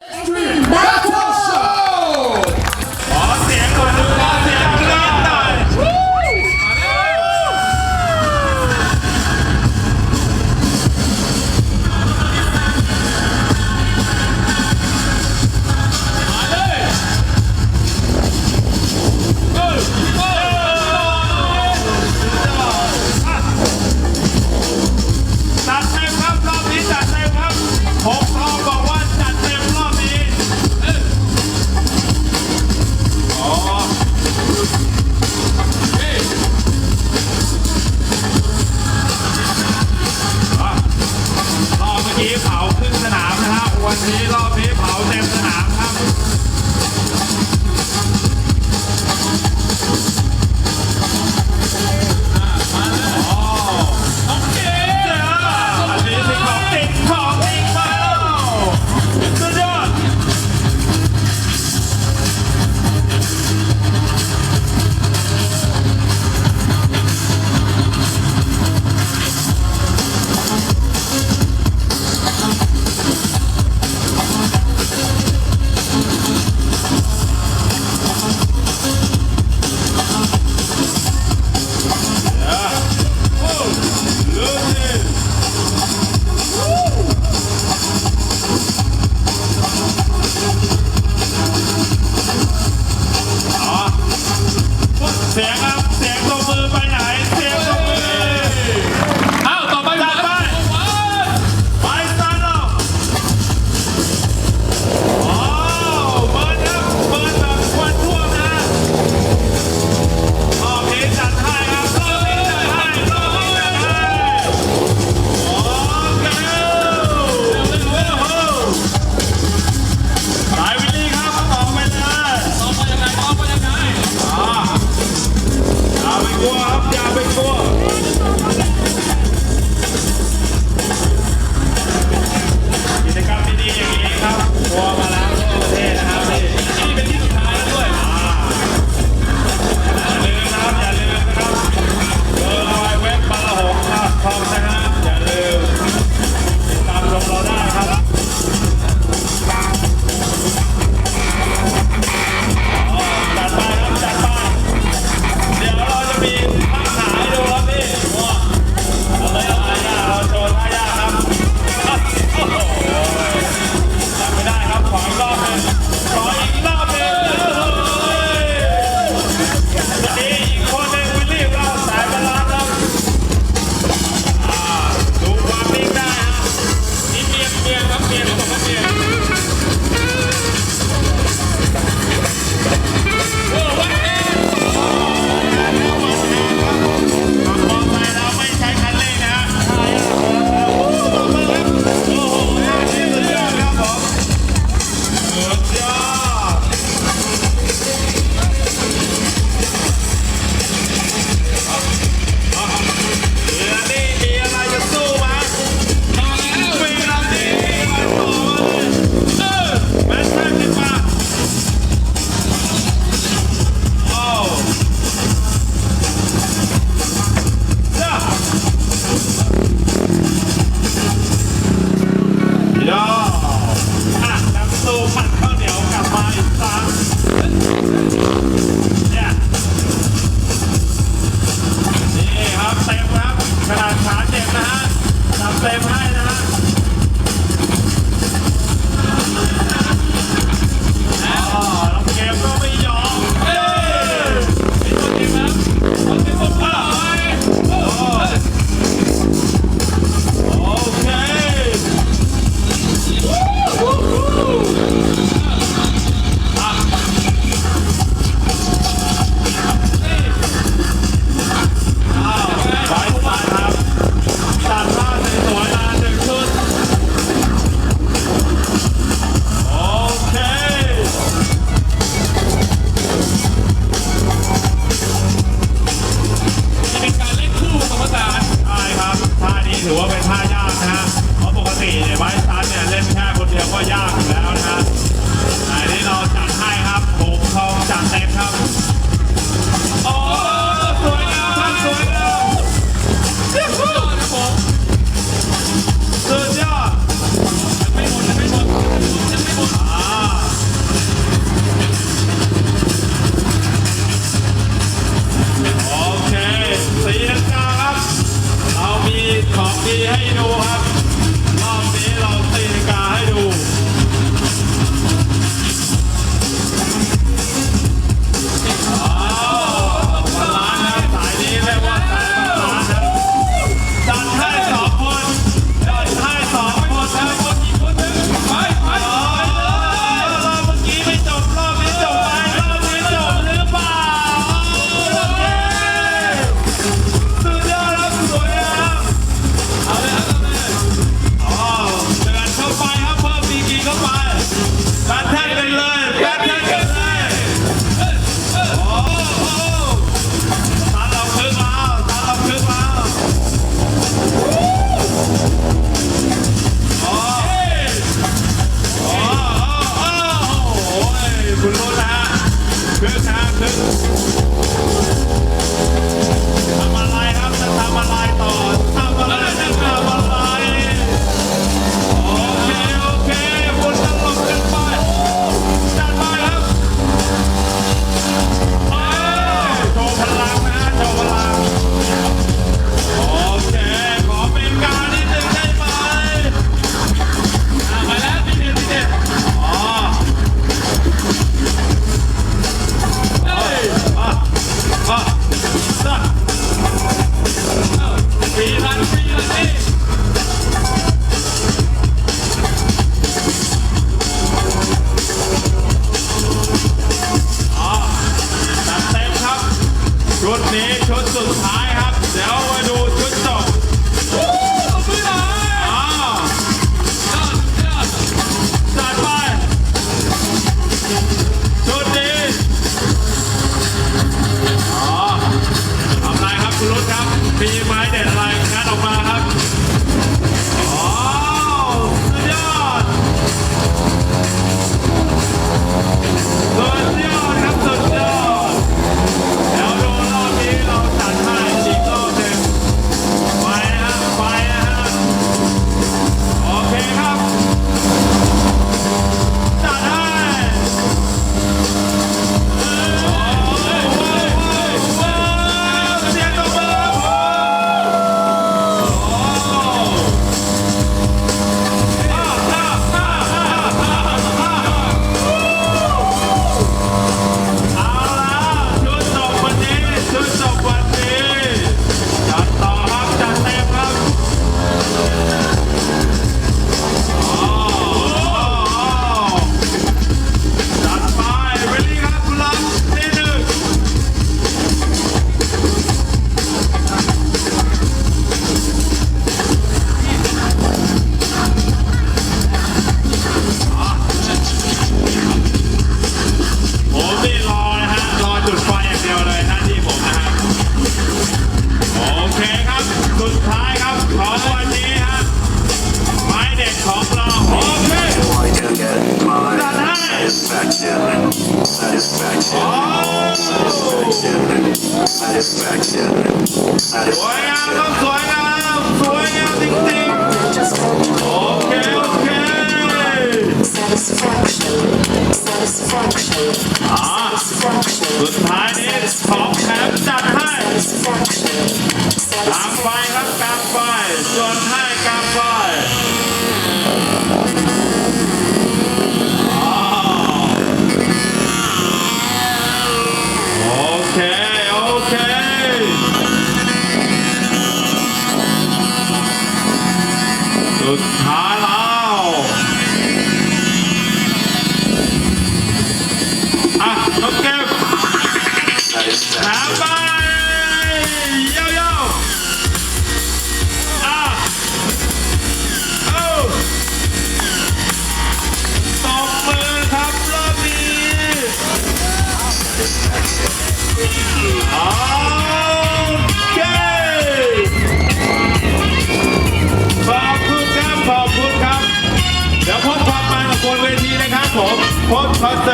就是 about that. ถือว่าเป็นท่ายากนะฮะเพราะปกติเนี่ยไวท์สตันเนี่ยเล่นแค่คนเดียวก็ยากอยู่แล้ว ชุดนี้ชุดสุดท้ายครับ เดี๋ยวมาดูชุดจบอ้าวจัดไป ชุดนี้อ๋อทำไรครับคุณรุ่ครับมีไม้เด็ดอะไร ส คุ